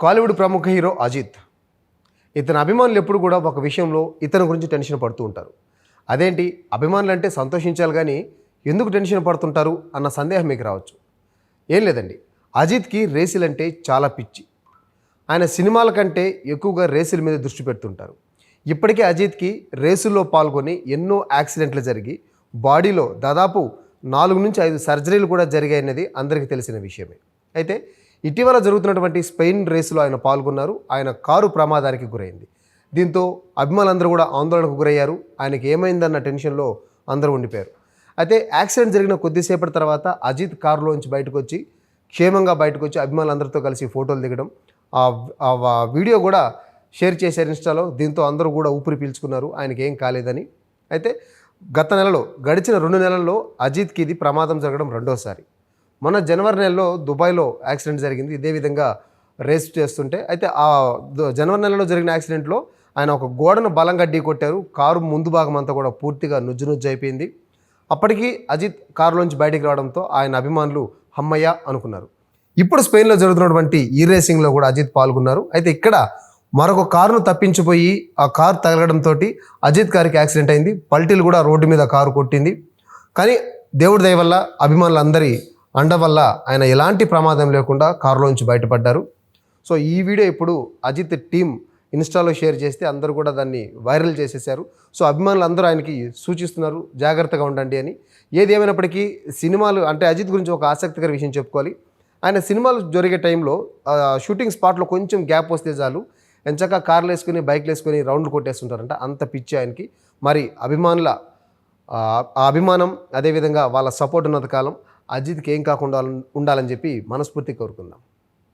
కాలీవుడ్ ప్రముఖ హీరో అజిత్. ఇతని అభిమానులు ఎప్పుడు కూడా ఒక విషయంలో ఇతని గురించి టెన్షన్ పడుతూ ఉంటారు. అదేంటి? అభిమానులు అంటే సంతోషించాలి కానీ ఎందుకు టెన్షన్ పడుతుంటారు అన్న సందేహం మీకు రావచ్చు. ఏం లేదండి. అజిత్కి రేసులు అంటే చాలా పిచ్చి. ఆయన సినిమాల కంటే ఎక్కువగా రేసుల మీద దృష్టి పెడుతుంటారు. ఇప్పటికే అజిత్కి రేసుల్లో పాల్గొని ఎన్నో యాక్సిడెంట్లు జరిగి బాడీలో దాదాపు నాలుగు నుంచి ఐదు సర్జరీలు కూడా జరిగాయన్నది అందరికీ తెలిసిన విషయమే. అయితే ఇటీవల జరుగుతున్నటువంటి స్పెయిన్ రేసులో ఆయన పాల్గొన్నారు. ఆయన కారు ప్రమాదానికి గురైంది. దీంతో అభిమానులందరూ కూడా ఆందోళనకు గురయ్యారు. ఆయనకి ఏమైందన్న టెన్షన్లో అందరూ ఉండిపోయారు. అయితే యాక్సిడెంట్ జరిగిన కొద్దిసేపటి తర్వాత అజిత్ కారులోంచి బయటకు వచ్చి క్షేమంగా బయటకు వచ్చి అభిమానులందరితో కలిసి ఫోటోలు దిగడం ఆ వీడియో కూడా షేర్ చేశారు ఇన్స్టాలో. దీంతో అందరూ కూడా ఊపిరి పీల్చుకున్నారు. ఆయనకి ఏం కాలేదని. అయితే గత నెలలో గడిచిన రెండు నెలల్లో అజిత్కి ఇది ప్రమాదం జరగడం రెండోసారి. మొన్న జనవరి నెలలో దుబాయ్లో యాక్సిడెంట్ జరిగింది. ఇదే విధంగా రేస్ చేస్తుంటే అయితే ఆ జనవరి నెలలో జరిగిన యాక్సిడెంట్లో ఆయన ఒక గోడను బలంగా ఢీకొట్టారు. కారు ముందు భాగం అంతా కూడా పూర్తిగా నుజ్జు నుజ్జు అయిపోయింది. అప్పటికి అజిత్ కారులోంచి బయటికి రావడంతో ఆయన అభిమానులు హమ్మయ్య అనుకున్నారు. ఇప్పుడు స్పెయిన్లో జరుగుతున్నటువంటి ఈ రేసింగ్లో కూడా అజిత్ పాల్గొన్నారు. అయితే ఇక్కడ మరొక కారును తప్పించిపోయి ఆ కారు తగలడంతో అజిత్ గారికి యాక్సిడెంట్ అయింది. పల్టీలు కూడా రోడ్డు మీద కారు కొట్టింది. కానీ దేవుడి దయ వల్ల అభిమానులందరి అండ వల్ల ఆయన ఎలాంటి ప్రమాదం లేకుండా కారులోంచి బయటపడ్డారు. సో ఈ వీడియో ఇప్పుడు అజిత్ టీం ఇన్స్టాలో షేర్ చేస్తే అందరూ కూడా దాన్ని వైరల్ చేసేసారు సో అభిమానులు అందరూ ఆయనకి సూచిస్తున్నారు జాగ్రత్తగా ఉండండి అని. ఏది ఏమైనప్పటికీ సినిమాలు అంటే అజిత్ గురించి ఒక ఆసక్తికర విషయం చెప్పుకోవాలి. ఆయన సినిమాలు జరిగే టైంలో షూటింగ్ స్పాట్లో కొంచెం గ్యాప్ వస్తే చాలు. ఎంచక్క కార్లు వేసుకుని బైక్లు వేసుకుని రౌండ్లు కొట్టేస్తుంటారంట. అంత పిచ్చి ఆయనకి. మరి అభిమానుల ఆ అభిమానం అదేవిధంగా వాళ్ళ సపోర్ట్ ఉన్నంత కాలం అజిత్కి ఏం కాకుండా ఉండాలని చెప్పి మనస్ఫూర్తి కోరుకుందాం.